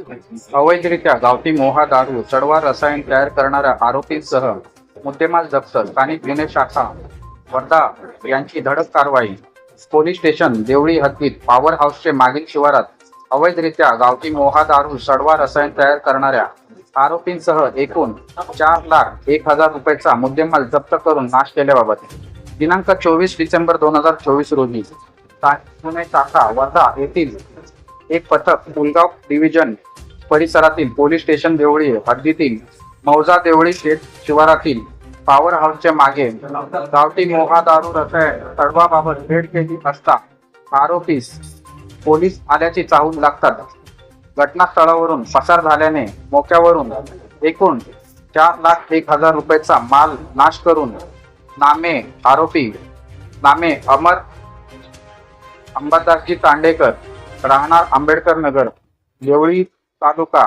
अवैधरित्या गावठी मोहा दारू चढवा रसायन तयार करणाऱ्या आरोपींसह मुद्देमाल जप्त स्थानिक गुन्हे शाखा वर्धा यांची धडक कारवाई. पोलीस स्टेशन देवळी हद्दीत पॉवर हाऊसचे मागील शिवारात अवैधरित्या गावठी मोहा दारू सडवा रसायन तयार करणाऱ्या आरोपींसह एकूण चार लाख एक हजार रुपयाचा मुद्देमाल जप्त करून नाश केल्याबाबत दिनांक चोवीस डिसेंबर दोन हजार चोवीस रोजी गुन्हे शाखा वर्धा येथील एक पथक पुलगाव डिव्हिजन परिसरातील पोलीस स्टेशन देवळी हद्दीतील मौजा देवळी शेत शिवारातील पॉवर हाऊसच्या मागे. गावठी मोहा दारू रसायन तडवाबाबत भेट केली असता आरोपीस पोलीस आल्याची चाहूल लागतात. घटनास्थळावरून पसार झाल्याने मोक्यावरून एकूण चार लाख एक हजार रुपयाचा माल नाश करून नामे आरोपी नामे अमर अंबादासजी तांडेकर राहणार आंबेडकर नगर देवळी तालुका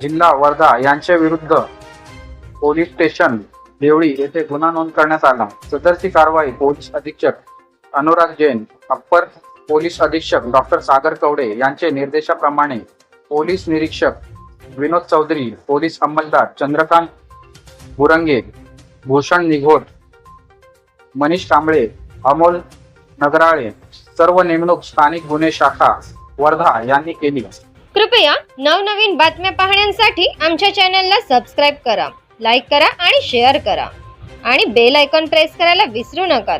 जिल्हा वर्धा यांच्या विरुद्ध पोलीस स्टेशन देवळी येथे गुन्हा नोंद करण्यात आला. सदरची कारवाई पोलीस अधीक्षक अनुराग जैन अप्पर पोलीस अधीक्षक डॉक्टर सागर कवडे यांचे निर्देशाप्रमाणे पोलीस निरीक्षक विनोद चौधरी पोलीस अंमलदार चंद्रकांत बुरंगे भूषण निघोट मनीष कांबळे अमोल नगराळे सर्व नेमणूक स्थानिक गुन्हे शाखा वर्धा यांनी केली. कृपया नवनवीन बातम्या पाहण्यासाठी आमच्या चॅनलला सबस्क्राईब करा लाईक करा आणि शेअर करा. आणि बेल आयकॉन प्रेस करायला विसरू नका.